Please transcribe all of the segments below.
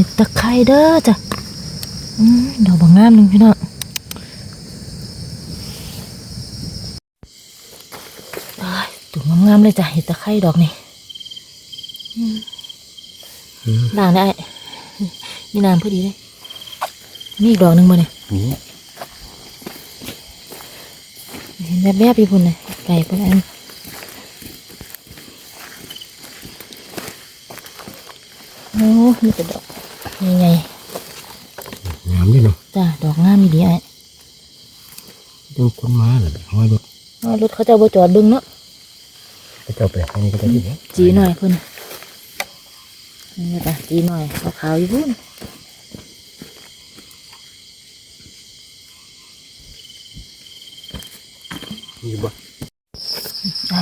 ห็ดตะไคร้เด้อจ้ะอืมดอกบางงามหนึงพี่น้องอ้ายตุ่มงามๆเลยจ้ะเห็ดตะไคร้ดอกนี่อืมด่างได้มีน้ำพอดีเลยมีอีกดอกหนึ่งบ่เนี่ยนี่เห็นแบบๆพี่พุ่นเลยไก่พุ่นอันโอ้มีแต่ดอก ใหญ่งามด้วยเนาะๆจ้ะดอกงามมีดีไอ้ต้องคนมาเหรอห้อยรถอ้าวรถเขาเจะบ่จอดเบึงเนาะก็จะเอาไปให้นี่ก็จะดีเนี่ยจีหน่อยพุ่นนี่จ้ะจีหน่อยขาวๆอยู่พุ่นมีบ่ได้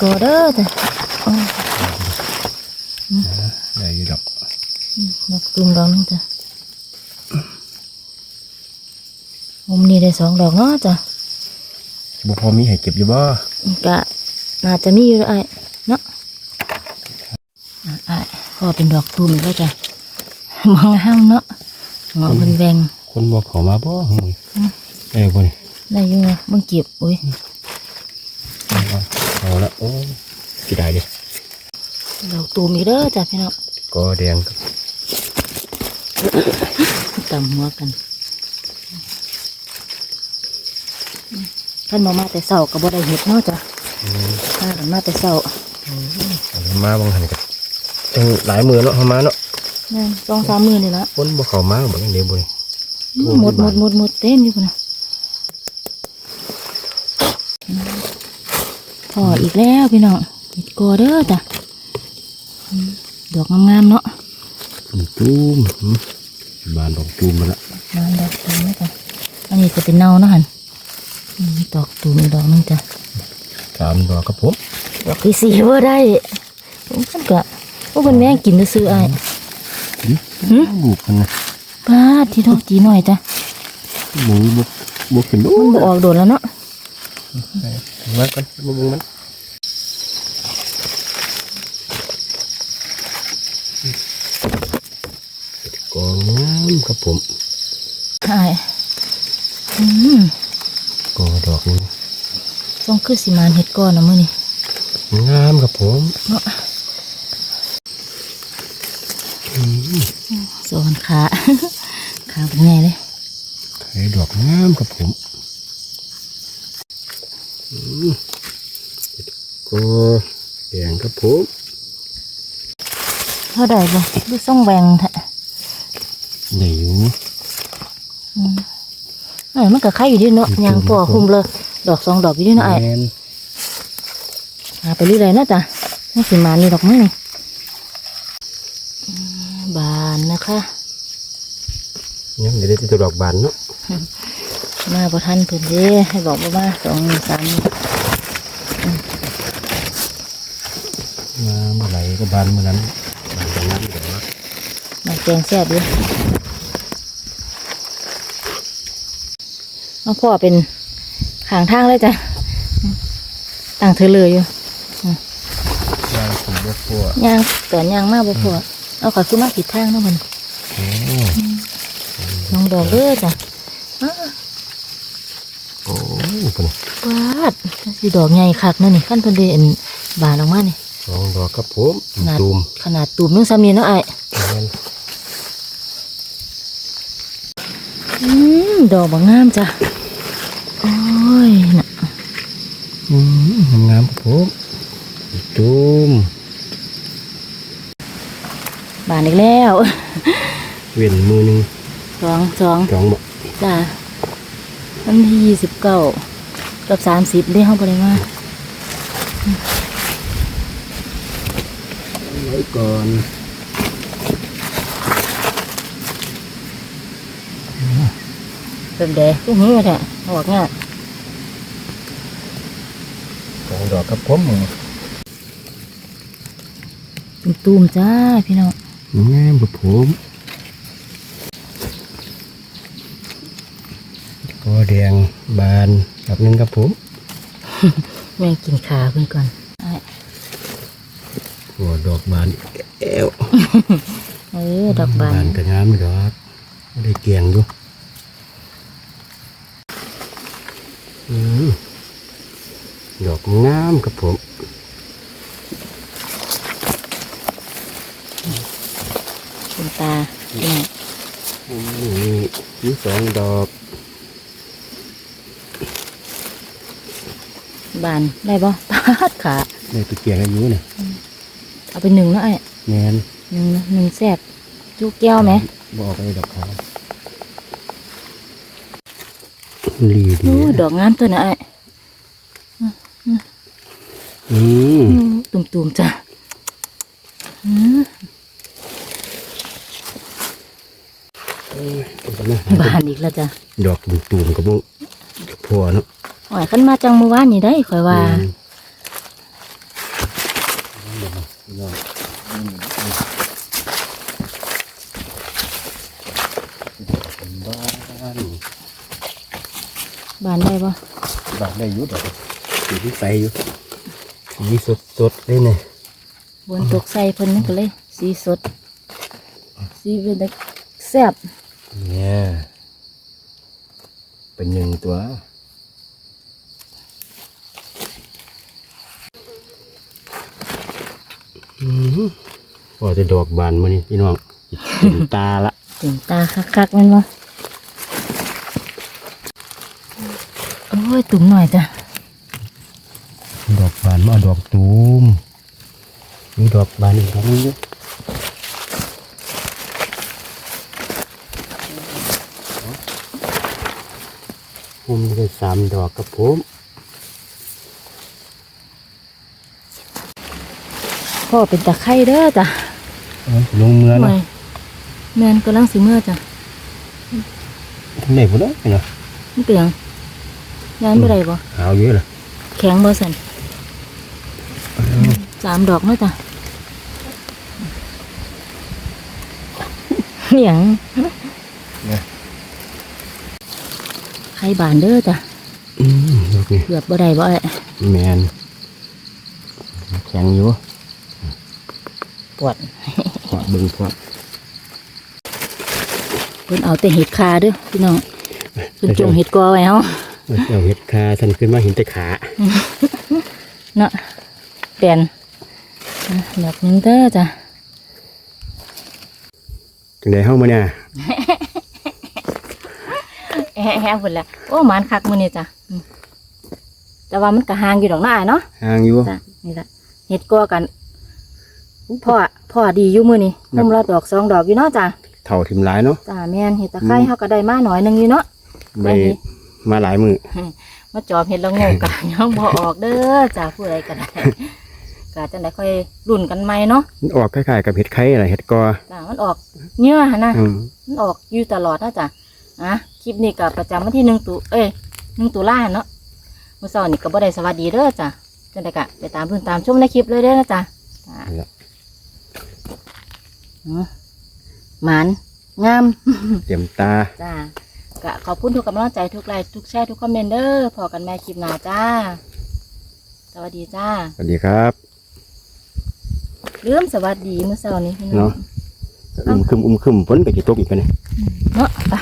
ก็เด้อจ้ะอ้อ ได้อยู่ดอก ดอกตุ่มดอกนึงจ้ะมุมนี้ได้สองดอกเนาะจ้ะบ่พอมีให้เก็บอยู่บ่กะน่าจะมีอยู่แล้วไอ้เนาะอะไอ้ก็เป็นดอกตุ่มแล้วจ้ะมองห้ามเนาะเงาะเป็นแบงคนบ่เข้ามาบ่หมึงเอ้ยคนได้อยู่นะมึงเก็บอุ้ยเอาละโอ้สิได้เด้ดอกตุ่มอีกเด้อจ้ะพี่น้องก็แดงครับ ต่ำหัวกันท่านมามาแต่เสาก็บ่ได้เห็ดเนาะจ้ะอืมถ้ากันมาแต่เสาเอามาบางหันกันจังหลายมือเนาะเฮามาเนาะนั่นสองสามมือนี่ละคนบ่เข้ามาบ่จังได๋บ่นี่หมดหมดหมดหมดเต็มอยู่พุ่นนะพออีกแล้วพี่น้องเห็ดกอเด้อจ้ะอืมดอกงามๆเนาะมีตูมอืม บานดอกตูมมาละงามดอกตูมเลยจ้ะอันนี้จะเป็นเน่าเนาะหันอืมดอกตูมอีกดอกหนึงจ้ะสามดอกครับผมดอกที่สี่ว่าได้ผมก็กะว่าเป็นแม่งกินซื้อๆไอ้ายหืมลูกมันนะป้าดที่ดอกจีหน่อยจ้ะหมูบ่บ่ขึ้นโอ้มันบออกโดดแล้วเนาะมาก่อนมาเบิ่งมันกองงามครับผมไอ้ายอืมกอดอกนี้ต้องขึ้นสิมานเห็ดก้อนนะมื้อนี้งามครับผมเนาะอืมสอนขาขาเป็นไงเลยไข่ดอกงามครับผมอืมก็แดงครับผมเท่าใดบ่ดูส่องแบงแท้ ไหนอยู่อืมเอ้ยมันก็ไข่อยู่ดิเนาะยางตัวคุมเลยดอกสองดอกอยู่ดิเนาะไอ้ายแมนหาไปเรื่อยๆเนาะจ้ะนี่สิมานี่ดอกมั้งนี่อืมบานนะคะยังเดี๋ยวได้ตัวดอกบานเนาะมาบ่ทันเพิ่นเด้ให้บอกว่ามาสองสามมาเมื่อไหร่ก็บานเมื่อนั้นบานตรงนั้นเดี๋ยวนะมาแกงแซ่บอยู่ เอาพ่อเป็นขางทางเลยจ้ะต่างเธอเลยอยู่ยางสีบัวพัวย่างตอนย่างมากบ่พอเอาขอขึ้นมาผิดทางเนาะมันโอ้น้องดอกเด้อจ้ะอ้าโอ้เป็นปาดสิดอกใหญ่คักเนาะนี่ขั้นเพิ่นได้อันบานออกมานี่สองดอกครับผมขนาดตูมขนาดตูมนึงซ้ำนี่เนาะไอ้ายแม่นอืมดอกบางงามจ้ะโอ้ ยน่ะอืมงามครับผมตูมบานอีกแล้ว เว้นมือหนึ่งสองสองสองบอกจ้ะวันที่ยี่สิบเก้ากับสามสิบได้ห้องปริมาไว้ก่อนเติมแดงตุ้งหิ้วแท้ออกง่าย สอง ดอกครับผมเป็นตูมจ้าพี่น้องงามครับผมก็แดงบานแบบนึงครับผม แม่งกินขาเพิ่นก่อนอ้ายหัวดอกบานแอวงเออดอกบาบานนก็งามอยู่ดอกไม่ได้เกียงอยู่อืม ดอกงามครับผมคุณตาเนี่ยนี่มีสองดอก บานได้บ่ปาดขาได้ไปเกียงอายุเนี่ยเอาไปหนึ่งแล้วไอ้แมนหนึ่งนะหนึ่งแซ่บจุกแก้วไหมบอกไปดอกเขาลีดีโอ้ดอกงามตัวน่ะไอ้ อืมตุ่มๆจ้ะอืมบานอีกแล้วจ้ะ ดอกตุ่มๆกับพวกพอเนาะหอยขันมาจังเมื่อวานนี่ได้ข่อยว่าบ้านบานได้บ่บ้านได้อยุดอกสีที่ใสอยู่ สีสดสดๆเลยเนี่ยบนตกใส่เพิ่นนั่นก็เลย สีสด สีเป็นแต่แซ่บเนี่ยเป็นหนึ่งตัวอืมพอจะดอกบานมานี่พี่น้องเห็นตาละถึงตาคักๆแมันบ่โอ้ยตุ่มหน่อยจ้ะดอกบาน มาเอาดอกตูมมีดอกบานอีกดอกนึงด้วยผมได้สามดอกกับผมพ่อเป็นตะไคร้เด้อจ้ะลงเมือหน่เนาะอยแม่นกำลังสิเมื่อจ้ะไหนพุ่นเนาะเนาะมันเปียงยานบ่ได้บ่หาวเยอะเลยแข็งบ่สั่น สามดอกเนาะจ้ะเหนียงไข่บานเด้อจ้ะอืมดอกนี้เกือบบ่ได้บ่ไอ้แมนแข็งอยู่ปวดขอเบิ่งพอเพิ่นเอาแต่เห็ดคาเด้อพี่น้องเพิ่นจงเห็ดกอไว้เฮาเอาเห็ดคาสันขึ้นมาเห็นแต่ขาเนาะแปลนอะ ดอกหนึงเด้อจ้ะจังไดเฮามาเนี่ยแฮะๆพุ่นแหละโอ้หมานคักมื้อนี้จ้ะอืมแต่ว่ามันก็ห่างอยู่ดอกน้าอ้ายเนาะห่างอยู่จ้ะนี่ละเห็ดกอกันพ่อพ่อดีอยู่มื้อนี้คุมละดอกสองดอกอยู่เนาะจ้ะเท่าทิมหลายเนาะจ้าแม่นเห็ดตะไคร้เฮาก็ได้มาหน่อยหนึงอยู่เนาะไปได้ดีมาหลายมือมาจอบเห็ดละโงกกันยังบ่ออกเด้อจ้าผู้ใดก็ได้ ก็จังได๋ค่อยรุ่นกันใหม่เนาะมันออกคล้ายๆกับเห็ดไข่อะไรเห็ดกอ จ้ามันออกเนื้อหั่นนะอืม มันออกอยู่ตลอดนะจ้ะอะคลิปนี้ก็ประจำวันที่หนึ่งตุเอ้ยหนึ่งตุลาเนาะเมื่อเช้านี่ก็บ่ได้สวัสดีเด้อจ้ะจังได๋ก็ไปตามเพิ่นตามชมในคลิปเลยเด้อนะจ้ะจ้ะนี่ละอืมหมานงาม เต็มตา จ้าก็ขอบคุณทุกกำลังใจทุกไลค์ทุกแชร์ทุกคอมเมนต์เด้อพอกันแม่คลิปหน้าจ้า สวัสดีจ้า สวัสดีครับ ลืมสวัสดีเมื่อเช้านี้พี่น้อเนาะงอุ้มคึมอุ้มคึมฝนก็จะตกอีกกันเนี่ยเนาะไป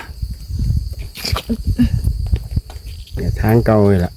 เนี่ยทางเก่าเลยล่ะ